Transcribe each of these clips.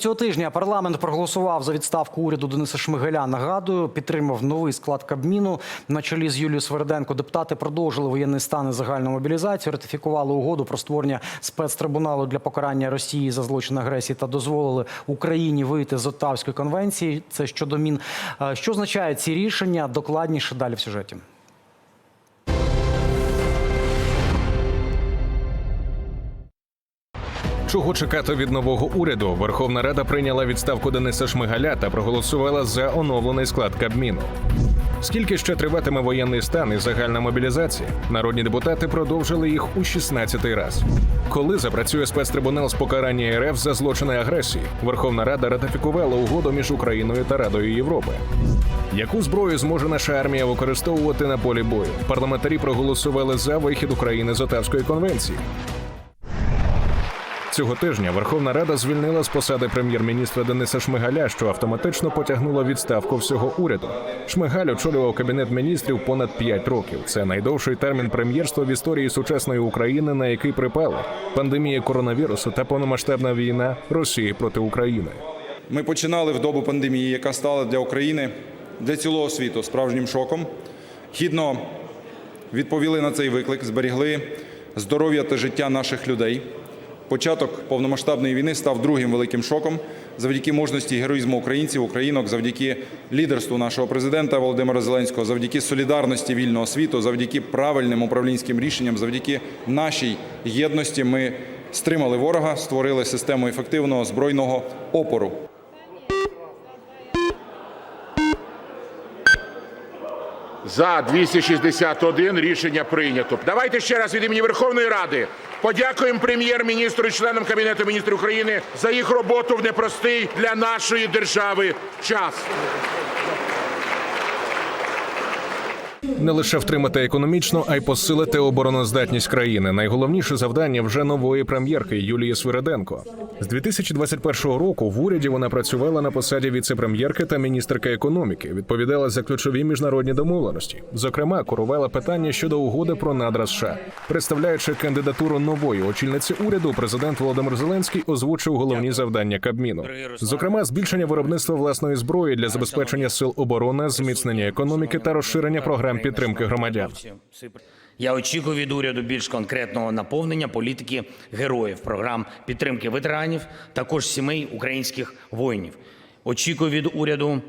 Цього тижня парламент проголосував за відставку уряду Дениса Шмигаля. Нагадую, підтримав новий склад Кабміну на чолі з Юлією Сверденко. Депутати продовжили воєнний стан і загальну мобілізацію, ратифікували угоду про створення спецтрибуналу для покарання Росії за злочин агресії та дозволили Україні вийти з Оттавської конвенції. Це щодо мін. Що означають ці рішення? Докладніше далі в сюжеті. Чого чекати від нового уряду? Верховна Рада прийняла відставку Дениса Шмигаля та проголосувала за оновлений склад Кабміну. Скільки ще триватиме воєнний стан і загальна мобілізація? Народні депутати продовжили їх у 16-й раз. Коли запрацює спецтрибунал з покарання РФ за злочини агресії, Верховна Рада ратифікувала угоду між Україною та Радою Європи. Яку зброю зможе наша армія використовувати на полі бою? Парламентарі проголосували за вихід України з Отавської конвенції. Цього тижня Верховна Рада звільнила з посади прем'єр-міністра Дениса Шмигаля, що автоматично потягнуло відставку всього уряду. Шмигаль очолював кабінет міністрів понад 5 років. Це найдовший термін прем'єрства в історії сучасної України, на який припали пандемія коронавірусу та повномасштабна війна Росії проти України. Ми починали в добу пандемії, яка стала для України, для цілого світу справжнім шоком. Гідно відповіли на цей виклик, зберігли здоров'я та життя наших людей. Початок повномасштабної війни став другим великим шоком завдяки мужності героїзму українців, українок, завдяки лідерству нашого президента Володимира Зеленського, завдяки солідарності вільного світу, завдяки правильним управлінським рішенням, завдяки нашій єдності ми стримали ворога, створили систему ефективного збройного опору. За 261 рішення прийнято. Давайте ще раз від імені Верховної Ради подякуємо прем'єр-міністру і членам Кабінету міністрів України за їх роботу в непростий для нашої держави час. Не лише втримати економічну, а й посилити обороноздатність країни. Найголовніше завдання вже нової прем'єрки Юлії Свириденко. З 2021 року в уряді вона працювала на посаді віце-прем'єрки та міністерки економіки. Відповідала за ключові міжнародні домовленості. Зокрема, курувала питання щодо угоди про надра США. Представляючи кандидатуру нової очільниці уряду, президент Володимир Зеленський озвучив головні завдання Кабміну. Зокрема, збільшення виробництва власної зброї для забезпечення сил оборони, зміцнення економіки та розширення програм підтримки громадян. Я очікую від уряду більш конкретного наповнення політики героїв, програм підтримки ветеранів, також сімей українських воїнів. Очікую від уряду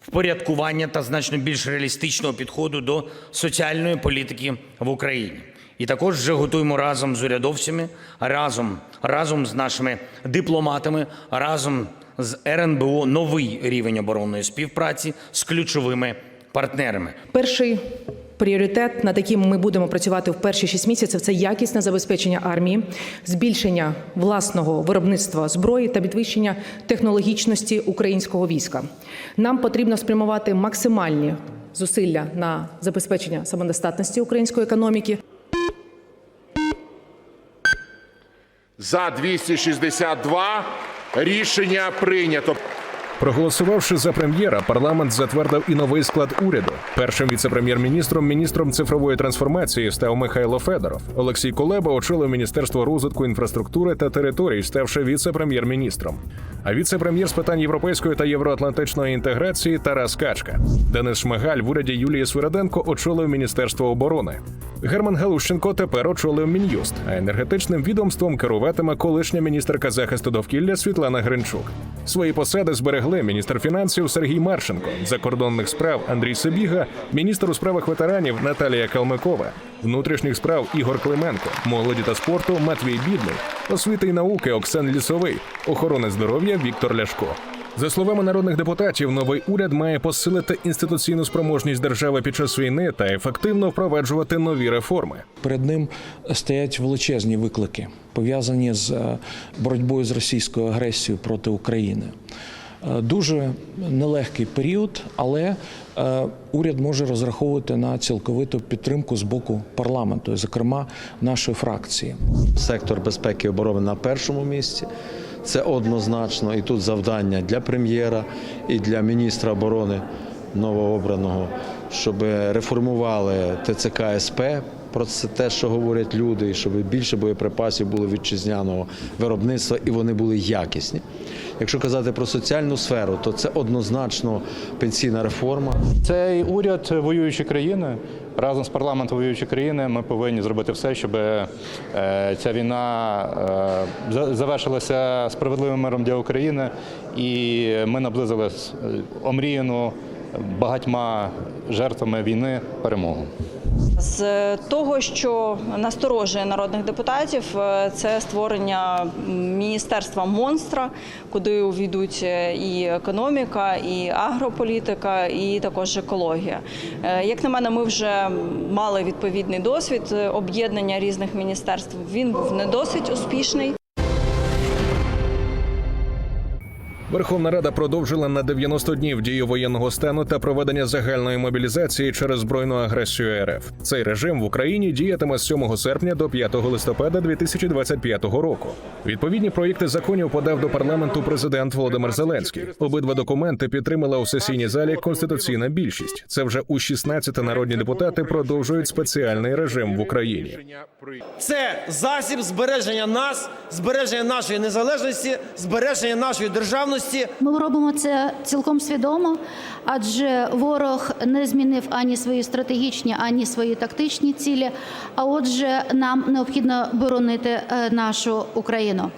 впорядкування та значно більш реалістичного підходу до соціальної політики в Україні. І також вже готуємо разом з урядовцями, разом, разом з нашими дипломатами, разом з РНБО новий рівень оборонної співпраці з ключовими партнерами. Перший пріоритет, над яким ми будемо працювати в перші шість місяців, це якісне забезпечення армії, збільшення власного виробництва зброї та підвищення технологічності українського війська. Нам потрібно спрямувати максимальні зусилля на забезпечення самодостатності української економіки. За 262 рішення прийнято. Проголосувавши за прем'єра, парламент затвердив і новий склад уряду. Першим віце-прем'єр-міністром, міністром цифрової трансформації став Михайло Федоров. Олексій Кулеба очолив Міністерство розвитку інфраструктури та територій, ставши віце-прем'єр-міністром. А віце-прем'єр з питань європейської та євроатлантичної інтеграції Тарас Качка. Денис Шмигаль в уряді Юлії Свириденко очолив Міністерство оборони. Герман Галущенко тепер очолив Мін'юст, а енергетичним відомством керуватиме колишня міністерка захисту довкілля Світлана Гринчук. Свої посади зберегли міністр фінансів Сергій Марченко, закордонних справ Андрій Сибіга, міністр у справах ветеранів Наталія Калмикова, внутрішніх справ Ігор Клименко, молоді та спорту Матвій Бідний, освіти й науки Оксан Лісовий, охорони здоров'я Віктор Ляшко. За словами народних депутатів, новий уряд має посилити інституційну спроможність держави під час війни та ефективно впроваджувати нові реформи. Перед ним стоять величезні виклики, пов'язані з е, боротьбою з російською агресією проти України. Е, Дуже нелегкий період, але е, уряд може розраховувати на цілковиту підтримку з боку парламенту, зокрема нашої фракції. Сектор безпеки і оборони на першому місці. Це однозначно. І тут завдання для прем'єра і для міністра оборони новообраного, щоб реформували ТЦК СП. Про це те, що говорять люди, і щоб більше боєприпасів було вітчизняного виробництва і вони були якісні. Якщо казати про соціальну сферу, то це однозначно пенсійна реформа. Цей уряд воюючої країни разом з парламентом воюючої країни. Ми повинні зробити все, щоб е, ця війна е, завершилася справедливим миром для України, і ми наблизили омріяну багатьма жертвами війни перемогу. З того, що насторожує народних депутатів, е, це створення міністерства монстра, куди увійдуть е, і економіка, і агрополітика, і також екологія. Е, Як на мене, ми вже мали відповідний досвід е, об'єднання різних міністерств. Він був не досить успішний. Верховна Рада продовжила на 90 днів дію воєнного стану та проведення загальної мобілізації через збройну агресію РФ. Цей режим в Україні діятиме з 7 серпня до 5 листопада 2025 року. Відповідні проєкти законів подав до парламенту президент Володимир Зеленський. Обидва документи підтримала у сесійній залі конституційна більшість. Це вже у 16 народні депутати продовжують спеціальний режим в Україні. Це засіб збереження нас, збереження нашої незалежності, збереження нашої державності. Ми робимо це цілком свідомо, адже ворог не змінив ані свої стратегічні, ані свої тактичні цілі. А отже, нам необхідно боронити е, нашу Україну.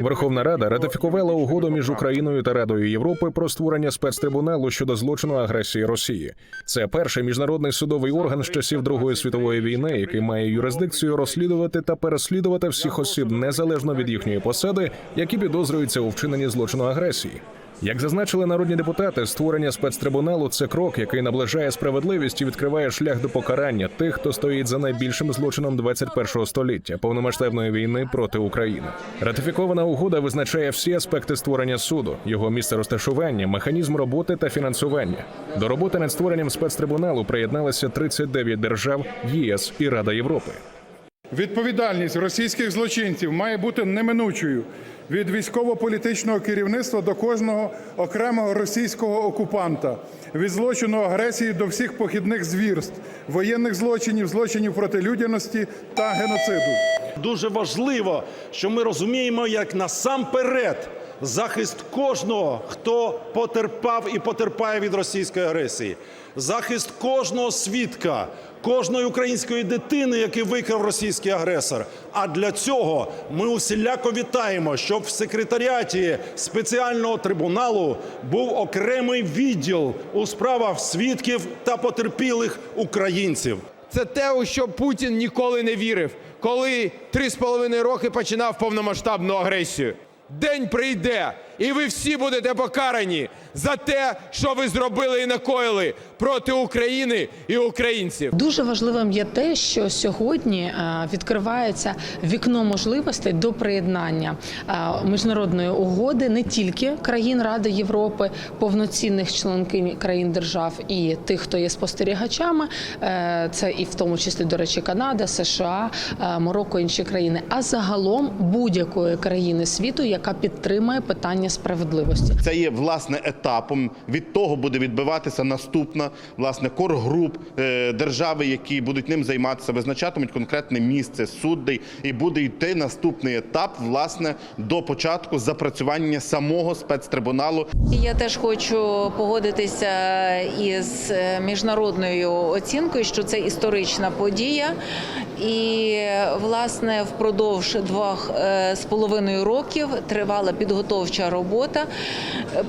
Верховна Рада ратифікувала угоду між Україною та Радою Європи про створення спецтрибуналу щодо злочину агресії Росії. Це перший міжнародний судовий орган з часів Другої світової війни, який має юрисдикцію розслідувати та переслідувати всіх осіб незалежно від їхньої посади, які підозрюються у вчиненні злочину агресії. Як зазначили народні депутати, створення спецтрибуналу це крок, який наближає справедливість і відкриває шлях до покарання тих, хто стоїть за найбільшим злочином 21-го століття повномасштабної війни проти України. Ратифікована угода визначає всі аспекти створення суду, його місце розташування, механізм роботи та фінансування. До роботи над створенням спецтрибуналу приєдналися 39 держав, ЄС і Рада Європи. Відповідальність російських злочинців має бути неминучою від військово-політичного керівництва до кожного окремого російського окупанта, від злочину агресії до всіх похідних звірств, воєнних злочинів, злочинів проти людяності та геноциду. Дуже важливо, що ми розуміємо, як насамперед захист кожного, хто потерпав і потерпає від російської агресії, захист кожного свідка, кожної української дитини, який викрав російський агресор. А для цього ми усіляко вітаємо, щоб в секретаріаті спеціального трибуналу був окремий відділ у справах свідків та потерпілих українців. Це те, у що Путін ніколи не вірив, коли три з половиною роки починав повномасштабну агресію. День прийде, і ви всі будете покарані за те, що ви зробили і накоїли проти України і українців. Дуже важливим є те, що сьогодні е, відкривається вікно можливостей до приєднання е, міжнародної угоди не тільки країн Ради Європи, повноцінних членків країн держав і тих, хто є спостерігачами. е, Це і в тому числі, до речі, Канада, США, Марокко, інші країни, а загалом будь-якої країни світу, яка підтримує питання справедливості. Це є власне етапом. Від того буде відбиватися наступна власне коргруп е, держави, які будуть ним займатися, визначатимуть конкретне місце суддей, і буде йти наступний етап, власне, до початку запрацювання самого спецтрибуналу. Я теж хочу погодитися із е, міжнародною оцінкою, що це історична подія. І власне впродовж двох е, з половиною років тривала підготовча робота.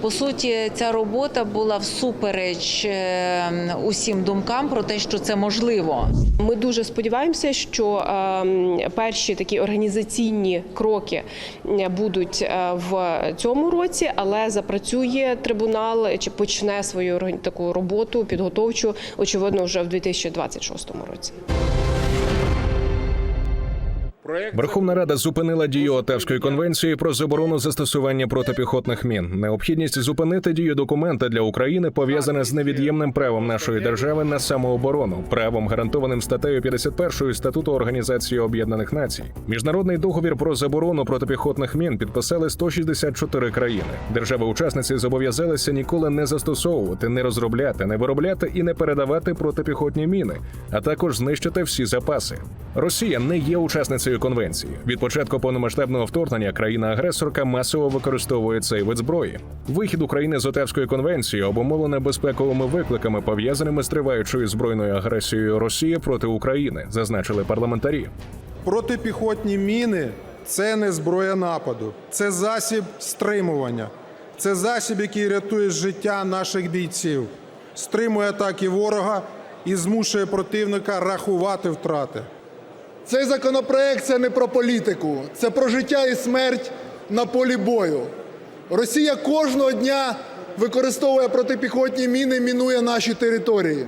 По суті, ця робота була всупереч е, усім думкам про те, що це можливо. Ми дуже сподіваємося, що е, перші такі організаційні кроки будуть в цьому році, але запрацює трибунал чи почне свою таку роботу підготовчу, очевидно, вже в 2026 році. Верховна Рада зупинила дію Отавської конвенції про заборону застосування протипіхотних мін. Необхідність зупинити дію документа для України пов'язана з невід'ємним правом нашої держави на самооборону, правом гарантованим статтею 51 статуту Організації Об'єднаних Націй. Міжнародний договір про заборону протипіхотних мін підписали 164 країни. Держави-учасниці зобов'язалися ніколи не застосовувати, не розробляти, не виробляти і не передавати протипіхотні міни, а також знищити всі запаси. Росія не є учасницею конвенції. Від початку повномасштабного вторгнення країна-агресорка масово використовує цей вид зброї. Вихід України з Отавської конвенції обумовлений безпековими викликами, пов'язаними з триваючою збройною агресією Росії проти України, зазначили парламентарі. Протипіхотні міни це не зброя нападу, це засіб стримування, це засіб, який рятує життя наших бійців, стримує атаки ворога і змушує противника рахувати втрати. Цей законопроект це не про політику, це про життя і смерть на полі бою. Росія кожного дня використовує протипіхотні міни, мінує наші території.